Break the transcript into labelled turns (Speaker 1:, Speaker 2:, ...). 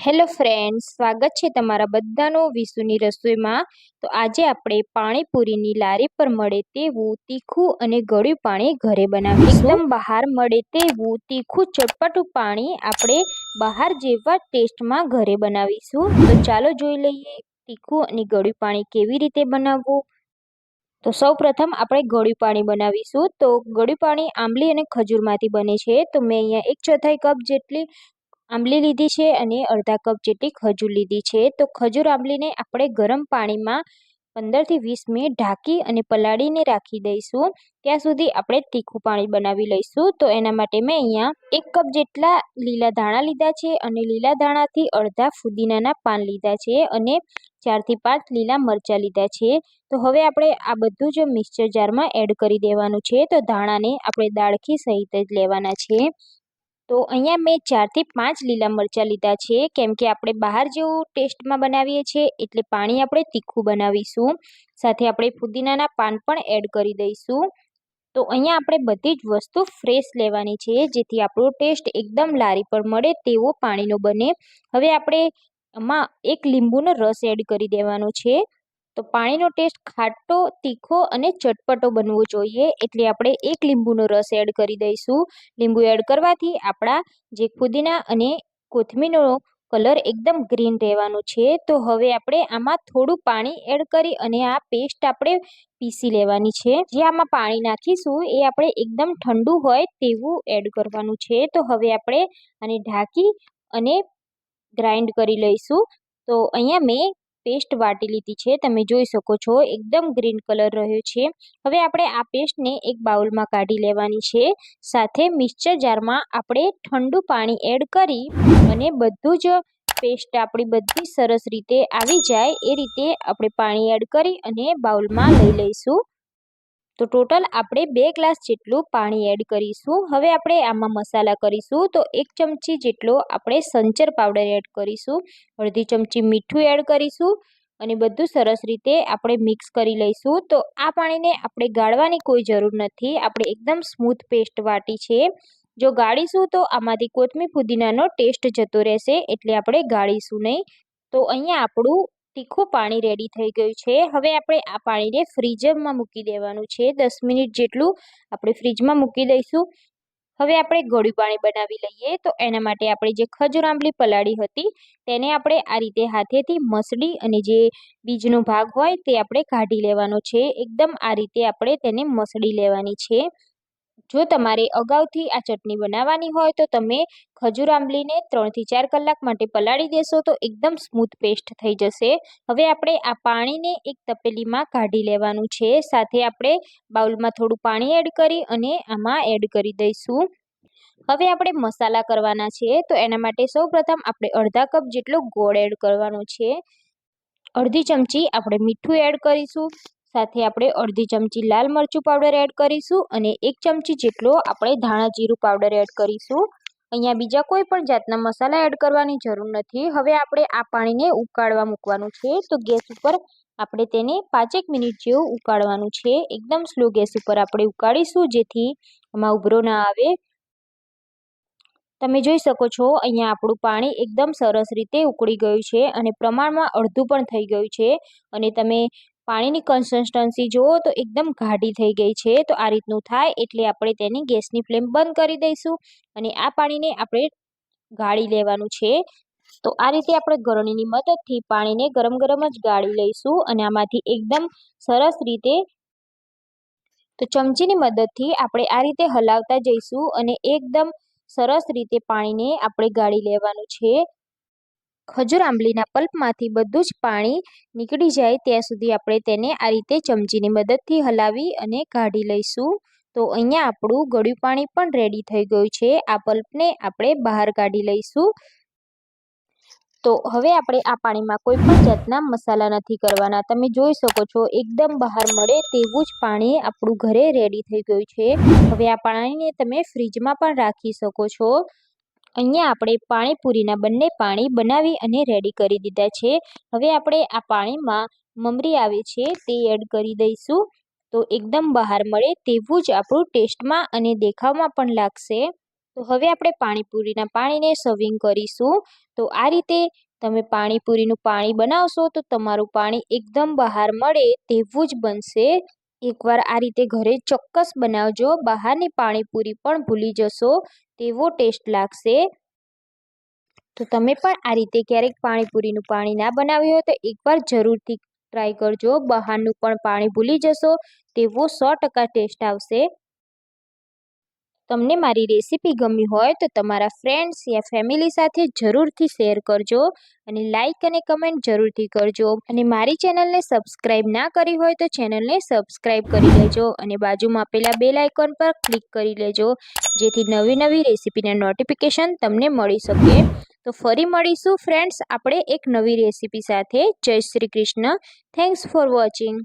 Speaker 1: Hello friends સ્વાગત છે તમારા બધાનું વિશુની રસોઈમાં. તો આજે આપણે પાણીપુરીની લારી પર મળે તેવું તીખું અને ગળ્યું પાણી ઘરે બનાવીશું એકદમ બહાર મળે તેવું તીખું ચટપટું પાણી આપણે બહાર જેવા ટેસ્ટમાં ઘરે બનાવીશું. તો ચાલો જોઈ લઈએ તીખું અને ગળ્યું પાણી કેવી રીતે બનાવવું. તો સૌ પ્રથમ આપણે ગળ્યું પાણી બનાવીશું. તો ગળ્યું પાણી આંબલી અને ખજૂરમાંથી બને છે. તો મેં અહીંયા એક ચોથાઈ કપ જેટલી આંબલી લીધી છે અને અડધા કપ જેટલી ખજૂર લીધી છે. તો ખજૂર આંબલીને આપણે ગરમ પાણીમાં પંદરથી વીસ મિનિટ ઢાંકી અને પલાળીને રાખી દઈશું. ત્યાં સુધી આપણે તીખું પાણી બનાવી લઈશું. તો એના માટે મેં અહીંયા એક કપ જેટલા લીલા ધાણા લીધા છે અને લીલા ધાણાથી અડધા ફુદીનાના પાન લીધા છે અને ચારથી પાંચ લીલા મરચાં લીધા છે. તો હવે આપણે આ બધું જ મિક્સચર જારમાં એડ કરી દેવાનું છે. તો ધાણાને આપણે દાળખી સહિત જ લેવાના છે. તો અહીંયા મેં ચારથી પાંચ લીલા મરચાં લીધા છે. કેમ કે આપણે બહાર જેવું ટેસ્ટમાં બનાવીએ છીએ, એટલે પાણી આપણે તીખું બનાવીશું. સાથે આપણે ફુદીનાના પાન પણ એડ કરી દઈશું. તો અહીંયા આપણે બધી જ વસ્તુ ફ્રેશ લેવાની છે, જેથી આપણો ટેસ્ટ એકદમ લારી પર મળે તેવો પાણીનો બને. હવે આપણે એમાં એક લીંબુનો રસ એડ કરી દેવાનો છે. તો પાણીનો ટેસ્ટ ખાટો, તીખો અને ચટપટો બનવો જોઈએ એટલે આપણે એક લીંબુનો રસ એડ કરી દઈશું. લીંબુ એડ કરવાથી આપણા જે ફુદીના અને કોથમીરનો કલર એકદમ ગ્રીન રહેવાનો છે. તો હવે આપણે આમાં થોડું પાણી એડ કરી અને આ પેસ્ટ આપણે પીસી લેવાની છે. જે આમાં પાણી નાખીશું એ આપણે એકદમ ઠંડુ હોય તેવું એડ કરવાનું છે. તો હવે આપણે આને ઢાંકી અને ગ્રાઇન્ડ કરી લઈશું. તો અહીંયા મેં પેસ્ટ વાટી લીધી છે. તમે જોઈ શકો છો, એકદમ ગ્રીન કલર રહ્યો છે. હવે આપણે આ પેસ્ટને એક બાઉલમાં કાઢી લેવાની છે. સાથે મિક્સચર જારમાં આપણે ઠંડુ પાણી એડ કરી અને બધું જ પેસ્ટ આપણી બધી સરસ રીતે આવી જાય એ રીતે આપણે પાણી એડ કરી અને બાઉલમાં લઈ લઈશું. તો ટોટલ આપણે બે ગ્લાસ જેટલું પાણી એડ કરીશું. હવે આપણે આમાં મસાલા કરીશું. તો એક ચમચી જેટલો આપણે સંચર પાવડર એડ કરીશું. અડધી ચમચી મીઠું એડ કરીશું અને બધું સરસ રીતે આપણે મિક્સ કરી લઈશું. તો આ પાણીને આપણે ગાળવાની કોઈ જરૂર નથી. આપણે એકદમ સ્મૂથ પેસ્ટ વાટી છે. જો ગાળીશું તો આમાંથી કોથમીર ફુદીનાનો ટેસ્ટ જતો રહેશે. એટલે આપણે ગાળીશું નહીં. તો અહીંયા આપણું તીખું પાણી રેડી થઈ ગયું છે. હવે આપણે આ પાણીને ફ્રીઝરમાં મૂકી દેવાનું છે. દસ મિનિટ જેટલું આપણે ફ્રીજમાં મૂકી દઈશું. હવે આપણે ગળ્યું પાણી બનાવી લઈએ. તો એના માટે આપણે જે ખજૂર આંબલી પલાળી હતી, તેને આપણે આ રીતે હાથેથી મસળી અને જે બીજનો ભાગ હોય તે આપણે કાઢી લેવાનો છે. એકદમ આ રીતે આપણે તેને મસળી લેવાની છે. જો તમારે અગાઉથી આ ચટણી બનાવવાની હોય તો તમે ખજૂર આંબલીને ત્રણથી ચાર કલાક માટે પલાળી દેશો તો એકદમ સ્મૂથ પેસ્ટ થઈ જશે. હવે આપણે આ પાણીને એક તપેલીમાં કાઢી લેવાનું છે. સાથે આપણે બાઉલમાં થોડું પાણી એડ કરી અને આમાં એડ કરી દઈશું. હવે આપણે મસાલા કરવાના છે. તો એના માટે સૌપ્રથમ આપણે અડધા કપ જેટલો ગોળ એડ કરવાનો છે. અડધી ચમચી આપણે મીઠું એડ કરીશું. સાથે આપણે અડધી ચમચી લાલ મરચું પાવડર એડ કરીશું અને એક ચમચી જેટલો આપણે ધાણા જીરું પાવડર એડ કરીશું. અહીંયા બીજા કોઈ પણ જાતના મસાલા એડ કરવાની જરૂર નથી. હવે આપણે આ પાણીને ઉકાળવા મૂકવાનું છે. તો ગેસ ઉપર આપણે તેને પાંચેક મિનિટ જેવું ઉકાળવાનું છે. એકદમ સ્લો ગેસ ઉપર આપણે ઉકાળીશું જેથી એમાં ઉભરો ના આવે. તમે જોઈ શકો છો, અહીંયા આપણું પાણી એકદમ સરસ રીતે ઉકળી ગયું છે અને પ્રમાણમાં અડધું પણ થઈ ગયું છે. અને તમે પાણીની કન્સિસ્ટન્સી જુઓ તો એકદમ ગાઢી થઈ ગઈ છે. તો આ રીતનું થાય એટલે આપણે તેની ગેસની ફ્લેમ બંધ કરી દઈશું અને આ પાણીને આપણે ગાળી લેવાનું છે. તો આ રીતે આપણે ગરણીની મદદથી પાણીને ગરમ ગરમ જ ગાળી લઈશું અને આમાંથી એકદમ સરસ રીતે તો ચમચીની મદદથી આપણે આ રીતે હલાવતા જઈશું અને એકદમ સરસ રીતે પાણીને આપણે ગાળી લેવાનું છે. ખજૂર આંબલીના પલ્પમાંથી બધું જ પાણી નીકળી જાય ત્યાં સુધી આપણે તેને આ રીતે ચમચીની મદદથી હલાવી અને કાઢી લઈશું. તો અહીંયા આપણું ગળ્યું પાણી પણ રેડી થઈ ગયું છે. આ પલ્પને આપણે બહાર કાઢી લઈશું. તો હવે આપણે આ પાણીમાં કોઈ પણ જાતના મસાલા નથી કરવાના. તમે જોઈ શકો છો, એકદમ બહાર મળે તેવું જ પાણી આપણું ઘરે રેડી થઈ ગયું છે. હવે આ પાણીને તમે ફ્રીજમાં પણ રાખી શકો છો. અહીંયા આપણે પાણીપુરીના બંને પાણી બનાવી અને રેડી કરી દીધા છે. હવે આપણે આ પાણીમાં મમરી આવે છે તે એડ કરી દઈશું. તો એકદમ બહાર મળે તેવું જ આપણું ટેસ્ટમાં અને દેખાવમાં પણ લાગશે. તો હવે આપણે પાણીપુરીના પાણીને સર્વિંગ કરીશું. તો આ રીતે તમે પાણીપુરીનું પાણી બનાવશો તો તમારું પાણી એકદમ બહાર મળે તેવું જ બનશે. એકવાર આ રીતે ઘરે ચોક્કસ બનાવજો. બહારની પાણીપુરી પણ ભૂલી જશો, તેવો ટેસ્ટ લાગશે. તો તમે પણ આ રીતે ક્યારેક પાણીપુરીનું પાણી ના બનાવ્યું હોય તો એકવાર જરૂરથી ટ્રાય કરજો. બહારનું પણ પાણી ભૂલી જશો, તેવો સો ટકા ટેસ્ટ આવશે. તમને મારી રેસીપી ગમી હોય તો તમારા ફ્રેન્ડ્સ યા ફેમિલી સાથે જરૂરથી શેર કરજો અને લાઇક અને કમેન્ટ જરૂરથી કરજો. અને મારી ચેનલને સબસ્ક્રાઈબ ના કરી હોય તો ચેનલને સબસ્ક્રાઈબ કરી લેજો અને બાજુમાં આપેલા બેલ આઇકોન પર ક્લિક કરી લેજો, જેથી નવી નવી રેસીપીના નોટિફિકેશન તમને મળી શકે. તો ફરી મળીશું ફ્રેન્ડ્સ આપણે એક નવી રેસીપી સાથે. જય Shri Krishna. Thanks for watching